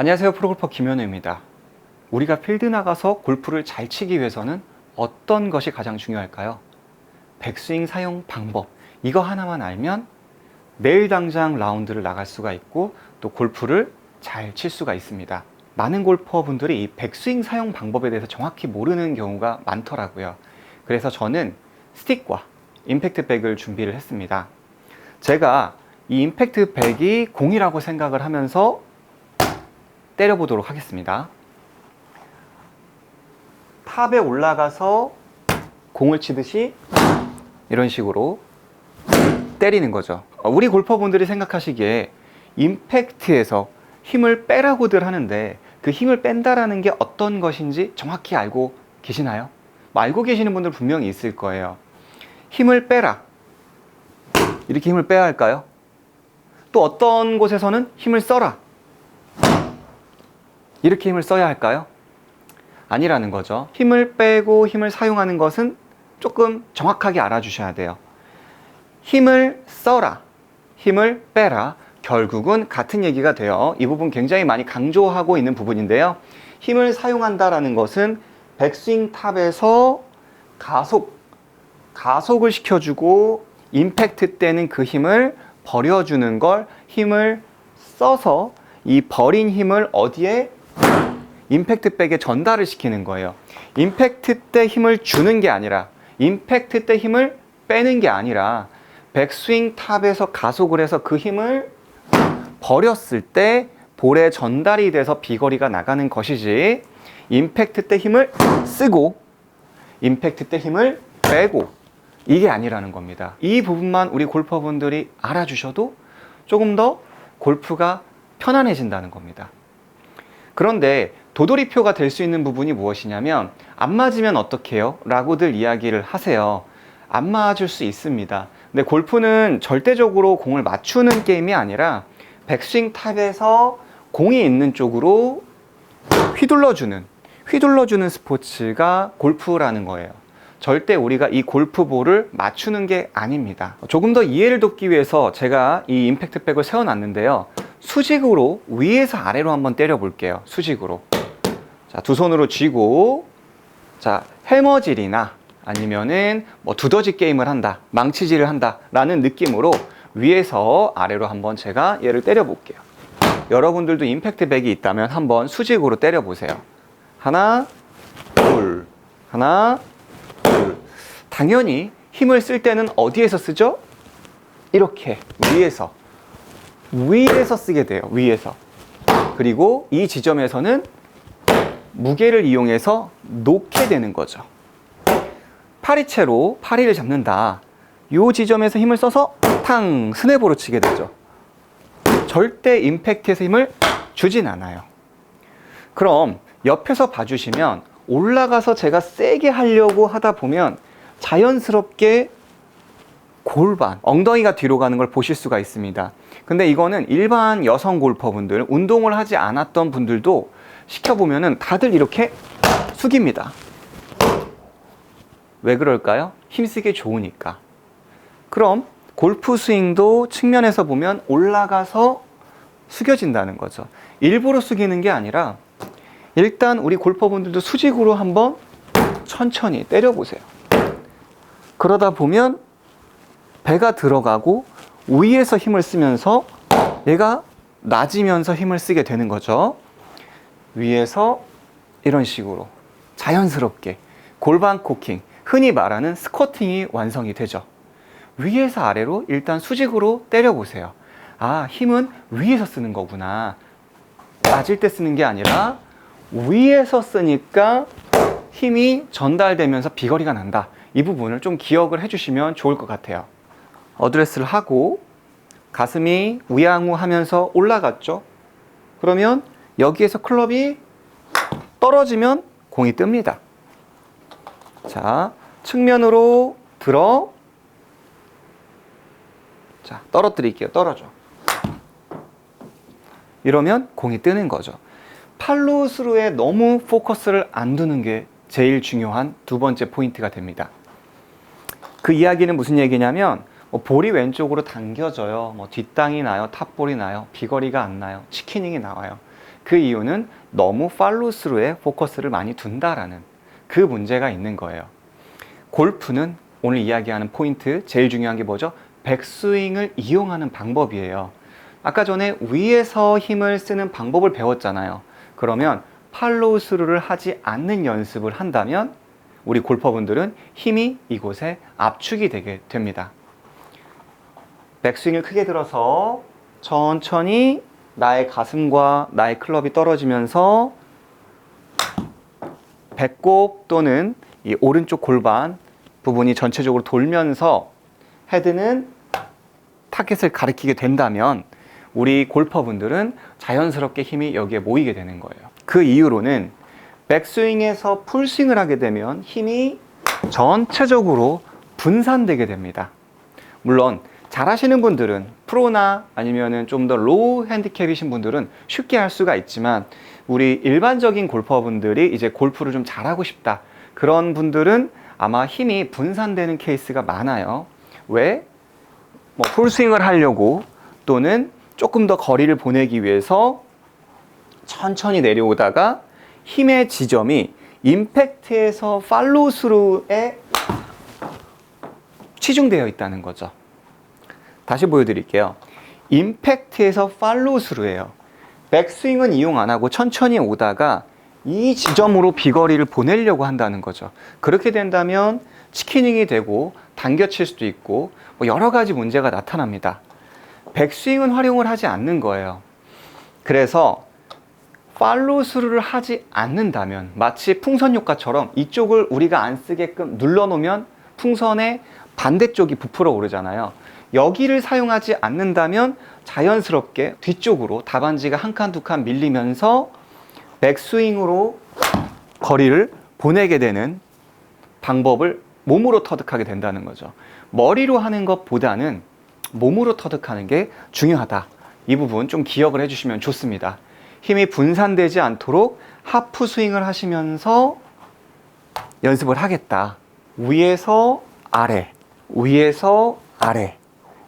안녕하세요. 프로골퍼 김현우입니다. 우리가 필드 나가서 골프를 잘 치기 위해서는 어떤 것이 가장 중요할까요? 백스윙 사용 방법. 이거 하나만 알면 내일 당장 라운드를 나갈 수가 있고 또 골프를 잘 칠 수가 있습니다. 많은 골퍼분들이 이 백스윙 사용 방법에 대해서 정확히 모르는 경우가 많더라고요. 그래서 저는 스틱과 임팩트 백을 준비를 했습니다. 제가 이 임팩트 백이 공이라고 생각을 하면서 때려보도록 하겠습니다. 탑에 올라가서 공을 치듯이 이런 식으로 때리는 거죠. 어, 우리 골퍼분들이 생각하시기에 임팩트에서 힘을 빼라고들 하는데 그 힘을 뺀다라는 게 어떤 것인지 정확히 알고 계시나요? 뭐 알고 계시는 분들 분명히 있을 거예요. 힘을 빼라. 이렇게 힘을 빼야 할까요? 또 어떤 곳에서는 힘을 써라. 이렇게 힘을 써야 할까요? 아니라는 거죠. 힘을 빼고 힘을 사용하는 것은 조금 정확하게 알아주셔야 돼요. 힘을 써라, 힘을 빼라. 결국은 같은 얘기가 돼요. 이 부분 굉장히 많이 강조하고 있는 부분인데요. 힘을 사용한다라는 것은 백스윙 탑에서 가속, 가속을 시켜주고 임팩트 때는 그 힘을 버려주는 걸 힘을 써서 이 버린 힘을 어디에 임팩트 백에 전달을 시키는 거예요. 임팩트 때 힘을 주는 게 아니라 임팩트 때 힘을 빼는 게 아니라 백스윙 탑에서 가속을 해서 그 힘을 버렸을 때 볼에 전달이 돼서 비거리가 나가는 것이지 임팩트 때 힘을 쓰고 임팩트 때 힘을 빼고 이게 아니라는 겁니다. 이 부분만 우리 골퍼분들이 알아주셔도 조금 더 골프가 편안해진다는 겁니다. 그런데 도돌이표가 될 수 있는 부분이 무엇이냐면 안 맞으면 어떡해요? 라고들 이야기를 하세요. 안 맞을 수 있습니다. 근데 골프는 절대적으로 공을 맞추는 게임이 아니라 백스윙 탑에서 공이 있는 쪽으로 휘둘러주는 휘둘러주는 스포츠가 골프라는 거예요. 절대 우리가 이 골프볼을 맞추는 게 아닙니다. 조금 더 이해를 돕기 위해서 제가 이 임팩트 백을 세워놨는데요. 수직으로 위에서 아래로 한번 때려 볼게요. 수직으로. 자, 두 손으로 쥐고, 자, 해머질이나 아니면은 뭐 두더지 게임을 한다, 망치질을 한다 라는 느낌으로 위에서 아래로 한번 제가 얘를 때려 볼게요. 여러분들도 임팩트 백이 있다면 한번 수직으로 때려 보세요. 하나, 둘, 하나, 둘. 당연히 힘을 쓸 때는 어디에서 쓰죠? 이렇게 위에서 위에서 쓰게 돼요. 위에서. 그리고 이 지점에서는 무게를 이용해서 놓게 되는 거죠. 파리채로 파리를 잡는다. 이 지점에서 힘을 써서 탕 스냅으로 치게 되죠. 절대 임팩트에서 힘을 주진 않아요. 그럼 옆에서 봐주시면 올라가서 제가 세게 하려고 하다 보면 자연스럽게 골반, 엉덩이가 뒤로 가는 걸 보실 수가 있습니다. 근데 이거는 일반 여성 골퍼분들, 운동을 하지 않았던 분들도 시켜보면은 다들 이렇게 숙입니다. 왜 그럴까요? 힘쓰기 좋으니까. 그럼 골프 스윙도 측면에서 보면 올라가서 숙여진다는 거죠. 일부러 숙이는 게 아니라 일단 우리 골퍼분들도 수직으로 한번 천천히 때려보세요. 그러다 보면 배가 들어가고 위에서 힘을 쓰면서 얘가 낮으면서 힘을 쓰게 되는 거죠. 위에서 이런 식으로 자연스럽게 골반 코킹, 흔히 말하는 스쿼팅이 완성이 되죠. 위에서 아래로 일단 수직으로 때려보세요. 아, 힘은 위에서 쓰는 거구나. 낮을 때 쓰는 게 아니라 위에서 쓰니까 힘이 전달되면서 비거리가 난다. 이 부분을 좀 기억을 해주시면 좋을 것 같아요. 어드레스를 하고 가슴이 우양우 하면서 올라갔죠. 그러면 여기에서 클럽이 떨어지면 공이 뜹니다. 자, 측면으로 들어. 자, 떨어뜨릴게요. 떨어져. 이러면 공이 뜨는 거죠. 팔로스루에 너무 포커스를 안 두는 게 제일 중요한 두 번째 포인트가 됩니다. 그 이야기는 무슨 얘기냐면 뭐 볼이 왼쪽으로 당겨져요. 뭐 뒷땅이 나요. 탑볼이 나요. 비거리가 안 나요. 치키닝이 나와요. 그 이유는 너무 팔로스루에 포커스를 많이 둔다라는 그 문제가 있는 거예요. 골프는 오늘 이야기하는 포인트 제일 중요한 게 뭐죠? 백스윙을 이용하는 방법이에요. 아까 전에 위에서 힘을 쓰는 방법을 배웠잖아요. 그러면 팔로우 스루를 하지 않는 연습을 한다면 우리 골퍼분들은 힘이 이곳에 압축이 되게 됩니다. 백스윙을 크게 들어서 천천히 나의 가슴과 나의 클럽이 떨어지면서 배꼽 또는 이 오른쪽 골반 부분이 전체적으로 돌면서 헤드는 타겟을 가리키게 된다면 우리 골퍼분들은 자연스럽게 힘이 여기에 모이게 되는 거예요. 그 이유로는 백스윙에서 풀스윙을 하게 되면 힘이 전체적으로 분산되게 됩니다. 물론 잘하시는 분들은 프로나 아니면은 좀 더 로우 핸디캡이신 분들은 쉽게 할 수가 있지만 우리 일반적인 골퍼분들이 이제 골프를 좀 잘하고 싶다 그런 분들은 아마 힘이 분산되는 케이스가 많아요. 왜? 뭐 풀스윙을 하려고 또는 조금 더 거리를 보내기 위해서 천천히 내려오다가 힘의 지점이 임팩트에서 팔로우스루에 치중되어 있다는 거죠. 다시 보여드릴게요. 임팩트에서 팔로우스루예요. 백스윙은 이용 안 하고 천천히 오다가 이 지점으로 비거리를 보내려고 한다는 거죠. 그렇게 된다면 치키닝이 되고 당겨칠 수도 있고 뭐 여러 가지 문제가 나타납니다. 백스윙은 활용을 하지 않는 거예요. 그래서 팔로우스루를 하지 않는다면 마치 풍선 효과처럼 이쪽을 우리가 안 쓰게끔 눌러 놓으면 풍선의 반대쪽이 부풀어 오르잖아요. 여기를 사용하지 않는다면 자연스럽게 뒤쪽으로 답안지가 한 칸 두 칸 밀리면서 백스윙으로 거리를 보내게 되는 방법을 몸으로 터득하게 된다는 거죠. 머리로 하는 것보다는 몸으로 터득하는 게 중요하다. 이 부분 좀 기억을 해주시면 좋습니다. 힘이 분산되지 않도록 하프 스윙을 하시면서 연습을 하겠다. 위에서 아래, 위에서 아래.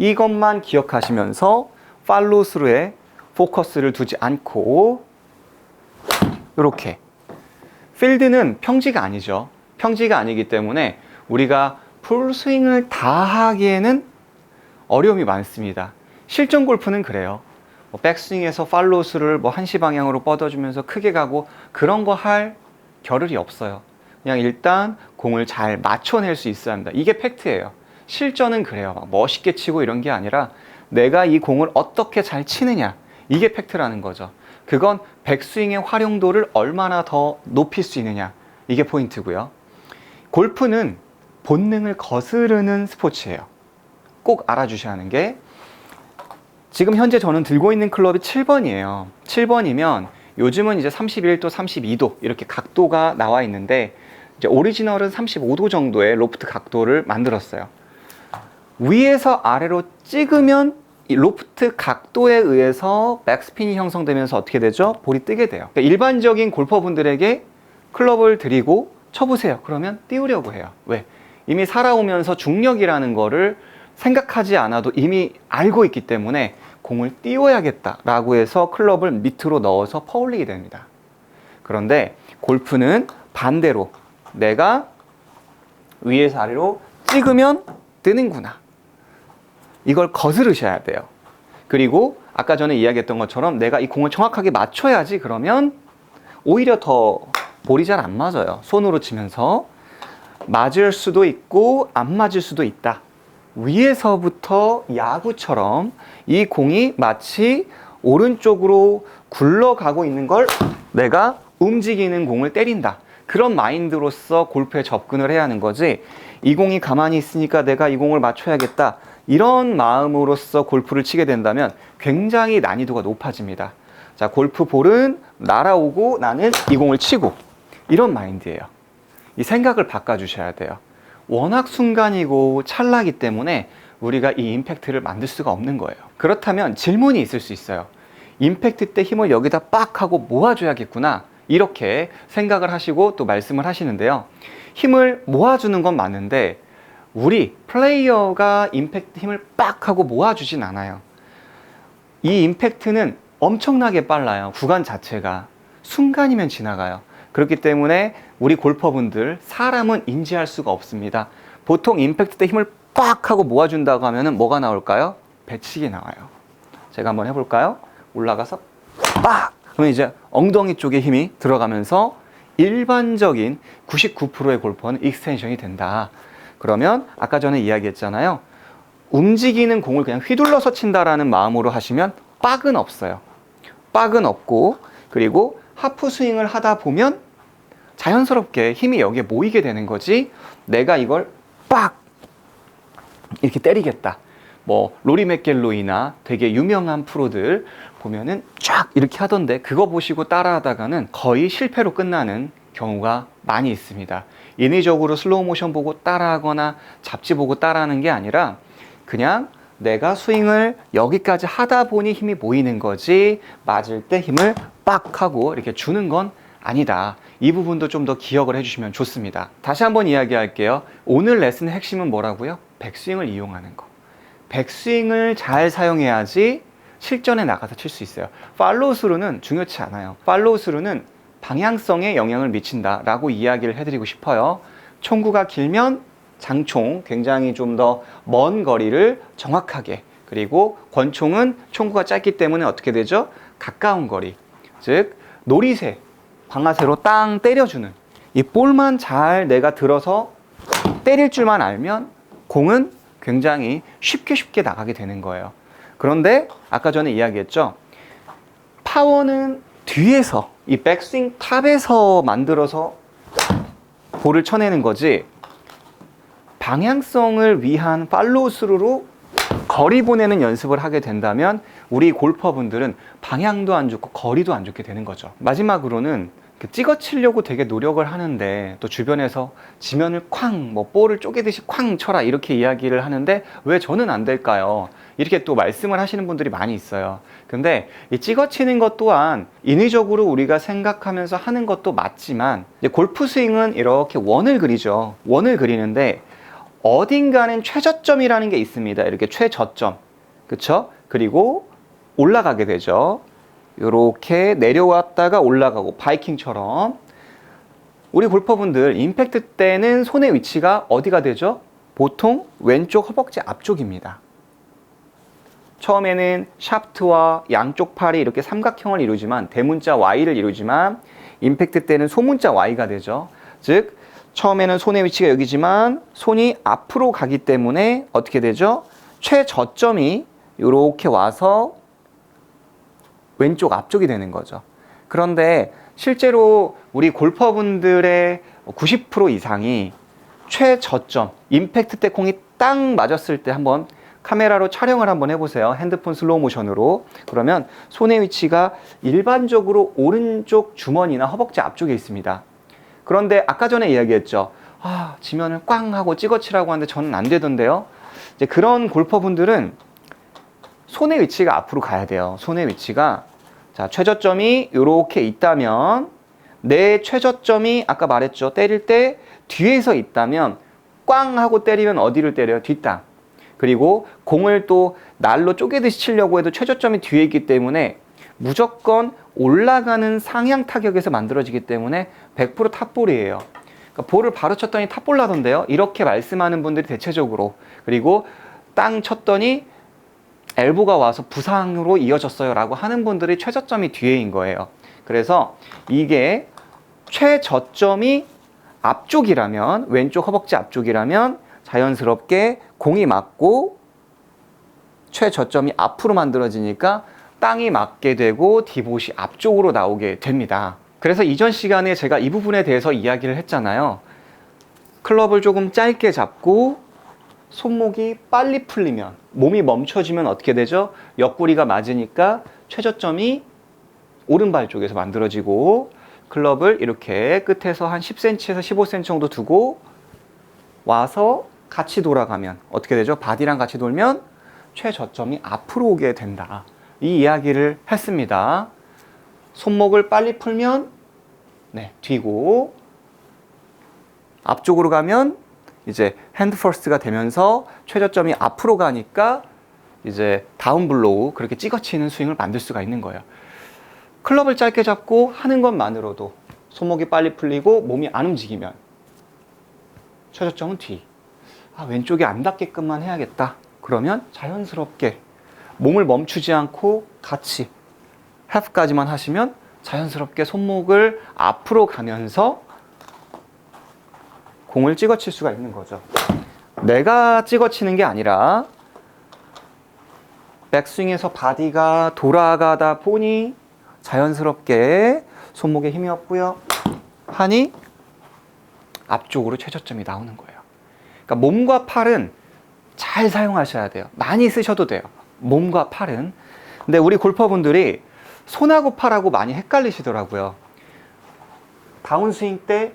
이것만 기억하시면서 팔로스루에 포커스를 두지 않고 이렇게 필드는 평지가 아니죠. 평지가 아니기 때문에 우리가 풀 스윙을 다 하기에는 어려움이 많습니다. 실전 골프는 그래요. 뭐 백스윙에서 팔로스를 뭐 한시 방향으로 뻗어주면서 크게 가고 그런 거 할 겨를이 없어요. 그냥 일단 공을 잘 맞춰낼 수 있어야 합니다. 이게 팩트예요. 실전은 그래요. 막 멋있게 치고 이런 게 아니라 내가 이 공을 어떻게 잘 치느냐. 이게 팩트라는 거죠. 그건 백스윙의 활용도를 얼마나 더 높일 수 있느냐. 이게 포인트고요. 골프는 본능을 거스르는 스포츠예요. 꼭 알아주셔야 하는 게 지금 현재 저는 들고 있는 클럽이 7번이에요. 7번이면 요즘은 이제 31도, 32도 이렇게 각도가 나와 있는데 이제 오리지널은 35도 정도의 로프트 각도를 만들었어요. 위에서 아래로 찍으면 이 로프트 각도에 의해서 백스핀이 형성되면서 어떻게 되죠? 볼이 뜨게 돼요. 그러니까 일반적인 골퍼분들에게 클럽을 드리고 쳐보세요. 그러면 띄우려고 해요. 왜? 이미 살아오면서 중력이라는 거를 생각하지 않아도 이미 알고 있기 때문에 공을 띄워야겠다라고 해서 클럽을 밑으로 넣어서 퍼올리게 됩니다. 그런데 골프는 반대로 내가 위에서 아래로 찍으면 뜨는구나. 이걸 거스르셔야 돼요. 그리고 아까 전에 이야기했던 것처럼 내가 이 공을 정확하게 맞춰야지 그러면 오히려 더 볼이 잘 안 맞아요. 손으로 치면서 맞을 수도 있고 안 맞을 수도 있다. 위에서부터 야구처럼 이 공이 마치 오른쪽으로 굴러가고 있는 걸 내가 움직이는 공을 때린다. 그런 마인드로서 골프에 접근을 해야 하는 거지. 이 공이 가만히 있으니까 내가 이 공을 맞춰야겠다. 이런 마음으로서 골프를 치게 된다면 굉장히 난이도가 높아집니다. 자, 골프 볼은 날아오고 나는 이 공을 치고 이런 마인드예요. 이 생각을 바꿔주셔야 돼요. 워낙 순간이고 찰나기 때문에 우리가 이 임팩트를 만들 수가 없는 거예요. 그렇다면 질문이 있을 수 있어요. 임팩트 때 힘을 여기다 빡 하고 모아줘야겠구나. 이렇게 생각을 하시고 또 말씀을 하시는데요. 힘을 모아주는 건 맞는데 우리 플레이어가 임팩트 힘을 빡 하고 모아주진 않아요. 이 임팩트는 엄청나게 빨라요. 구간 자체가. 순간이면 지나가요. 그렇기 때문에 우리 골퍼분들 사람은 인지할 수가 없습니다. 보통 임팩트 때 힘을 빡 하고 모아준다고 하면은 뭐가 나올까요? 배치기 나와요. 제가 한번 해볼까요? 올라가서 빡! 그러면 이제 엉덩이 쪽에 힘이 들어가면서 일반적인 99%의 골퍼는 익스텐션이 된다. 그러면 아까 전에 이야기했잖아요. 움직이는 공을 그냥 휘둘러서 친다라는 마음으로 하시면 빡은 없어요. 빡은 없고 그리고 하프 스윙을 하다 보면 자연스럽게 힘이 여기에 모이게 되는 거지 내가 이걸 빡 이렇게 때리겠다. 뭐 로리 맥겔로이나 되게 유명한 프로들 보면은 쫙 이렇게 하던데 그거 보시고 따라하다가는 거의 실패로 끝나는 경우가 많이 있습니다. 인위적으로 슬로우 모션 보고 따라하거나 잡지 보고 따라하는 게 아니라 그냥 내가 스윙을 여기까지 하다 보니 힘이 모이는 거지 맞을 때 힘을 빡 하고 이렇게 주는 건 아니다. 이 부분도 좀 더 기억을 해주시면 좋습니다. 다시 한번 이야기할게요. 오늘 레슨의 핵심은 뭐라고요? 백스윙을 이용하는 거. 백스윙을 잘 사용해야지 실전에 나가서 칠 수 있어요. 팔로우 스루는 중요치 않아요. 팔로우 스루는 방향성에 영향을 미친다라고 이야기를 해드리고 싶어요. 총구가 길면 장총 굉장히 좀 더 먼 거리를 정확하게 그리고 권총은 총구가 짧기 때문에 어떻게 되죠? 가까운 거리 즉 놀이새 방아쇠로 땅 때려주는 이 볼만 잘 내가 들어서 때릴 줄만 알면 공은 굉장히 쉽게 쉽게 나가게 되는 거예요. 그런데 아까 전에 이야기했죠. 파워는 뒤에서 이 백스윙 탑에서 만들어서 볼을 쳐내는 거지 방향성을 위한 팔로우 스루로 거리 보내는 연습을 하게 된다면 우리 골퍼분들은 방향도 안 좋고 거리도 안 좋게 되는 거죠. 마지막으로는 그 찍어 치려고 되게 노력을 하는데 또 주변에서 지면을 쾅, 뭐 볼을 쪼개듯이 쾅 쳐라 이렇게 이야기를 하는데 왜 저는 안 될까요? 이렇게 또 말씀을 하시는 분들이 많이 있어요. 근데 이 찍어 치는 것 또한 인위적으로 우리가 생각하면서 하는 것도 맞지만 골프 스윙은 이렇게 원을 그리죠. 원을 그리는데 어딘가는 최저점이라는 게 있습니다. 이렇게 최저점. 그쵸? 그리고 올라가게 되죠. 이렇게 내려왔다가 올라가고 바이킹처럼 우리 골퍼분들 임팩트 때는 손의 위치가 어디가 되죠? 보통 왼쪽 허벅지 앞쪽입니다. 처음에는 샤프트와 양쪽 팔이 이렇게 삼각형을 이루지만 대문자 Y를 이루지만 임팩트 때는 소문자 Y가 되죠. 즉 처음에는 손의 위치가 여기지만 손이 앞으로 가기 때문에 어떻게 되죠? 최저점이 이렇게 와서 왼쪽 앞쪽이 되는 거죠. 그런데 실제로 우리 골퍼분들의 90% 이상이 최저점, 임팩트 때 공이 딱 맞았을 때 한번 카메라로 촬영을 한번 해보세요. 핸드폰 슬로우 모션으로. 그러면 손의 위치가 일반적으로 오른쪽 주머니나 허벅지 앞쪽에 있습니다. 그런데 아까 전에 이야기했죠. 아, 지면을 꽝 하고 찍어치라고 하는데 저는 안 되던데요. 이제 그런 골퍼분들은 손의 위치가 앞으로 가야 돼요. 손의 위치가 자, 최저점이 이렇게 있다면 내 최저점이 아까 말했죠. 때릴 때 뒤에서 있다면 꽝 하고 때리면 어디를 때려요? 뒷땅. 그리고 공을 또 날로 쪼개듯이 치려고 해도 최저점이 뒤에 있기 때문에 무조건 올라가는 상향 타격에서 만들어지기 때문에 100% 탑볼이에요. 그러니까 볼을 바로 쳤더니 탑볼 나던데요. 이렇게 말씀하는 분들이 대체적으로 그리고 땅 쳤더니 엘보가 와서 부상으로 이어졌어요 라고 하는 분들이 최저점이 뒤에인 거예요. 그래서 이게 최저점이 앞쪽이라면 왼쪽 허벅지 앞쪽이라면 자연스럽게 공이 맞고 최저점이 앞으로 만들어지니까 땅이 맞게 되고 디봇이 앞쪽으로 나오게 됩니다. 그래서 이전 시간에 제가 이 부분에 대해서 이야기를 했잖아요. 클럽을 조금 짧게 잡고 손목이 빨리 풀리면 몸이 멈춰지면 어떻게 되죠? 옆구리가 맞으니까 최저점이 오른발 쪽에서 만들어지고 클럽을 이렇게 끝에서 한 10cm에서 15cm 정도 두고 와서 같이 돌아가면 어떻게 되죠? 바디랑 같이 돌면 최저점이 앞으로 오게 된다. 이 이야기를 했습니다. 손목을 빨리 풀면 네, 뒤고 앞쪽으로 가면 이제 핸드 퍼스트가 되면서 최저점이 앞으로 가니까 이제 다운 블로우 그렇게 찍어치는 스윙을 만들 수가 있는 거예요. 클럽을 짧게 잡고 하는 것만으로도 손목이 빨리 풀리고 몸이 안 움직이면 최저점은 뒤. 아, 왼쪽이 안 닿게끔만 해야겠다. 그러면 자연스럽게 몸을 멈추지 않고 같이 하프까지만 하시면 자연스럽게 손목을 앞으로 가면서 공을 찍어칠 수가 있는 거죠. 내가 찍어치는 게 아니라 백스윙에서 바디가 돌아가다 보니 자연스럽게 손목에 힘이 없고요. 하니 앞쪽으로 최저점이 나오는 거예요. 그러니까 몸과 팔은 잘 사용하셔야 돼요. 많이 쓰셔도 돼요. 몸과 팔은. 근데 우리 골퍼분들이 손하고 팔하고 많이 헷갈리시더라고요. 다운스윙 때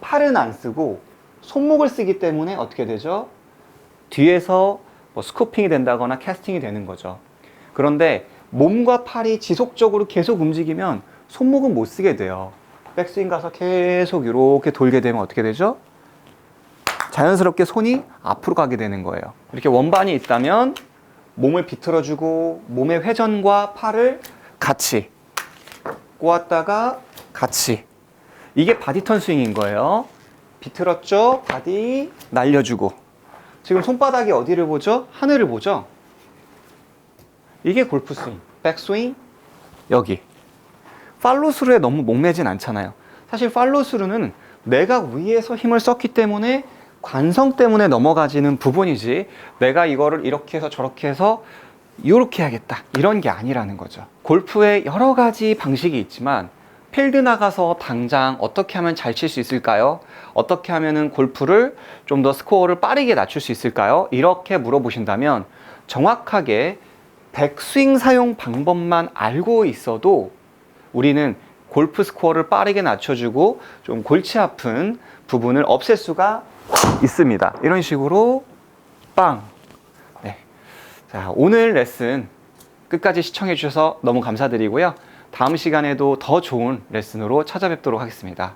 팔은 안 쓰고 손목을 쓰기 때문에 어떻게 되죠? 뒤에서 뭐 스코핑이 된다거나 캐스팅이 되는 거죠. 그런데 몸과 팔이 지속적으로 계속 움직이면 손목은 못 쓰게 돼요. 백스윙 가서 계속 이렇게 돌게 되면 어떻게 되죠? 자연스럽게 손이 앞으로 가게 되는 거예요. 이렇게 원반이 있다면 몸을 비틀어주고 몸의 회전과 팔을 같이 꼬았다가 같이 이게 바디턴 스윙인 거예요. 비틀었죠? 바디 날려주고 지금 손바닥이 어디를 보죠? 하늘을 보죠? 이게 골프 스윙, 백 스윙 여기 팔로스루에 너무 목매진 않잖아요. 사실 팔로스루는 내가 위에서 힘을 썼기 때문에 관성 때문에 넘어가지는 부분이지 내가 이거를 이렇게 해서 저렇게 해서 이렇게 해야겠다 이런 게 아니라는 거죠. 골프에 여러 가지 방식이 있지만 필드 나가서 당장 어떻게 하면 잘 칠 수 있을까요? 어떻게 하면은 골프를 좀 더 스코어를 빠르게 낮출 수 있을까요? 이렇게 물어보신다면 정확하게 백스윙 사용 방법만 알고 있어도 우리는 골프 스코어를 빠르게 낮춰주고 좀 골치 아픈 부분을 없앨 수가 있습니다. 이런 식으로 빵. 네. 자, 오늘 레슨 끝까지 시청해 주셔서 너무 감사드리고요. 다음 시간에도 더 좋은 레슨으로 찾아뵙도록 하겠습니다.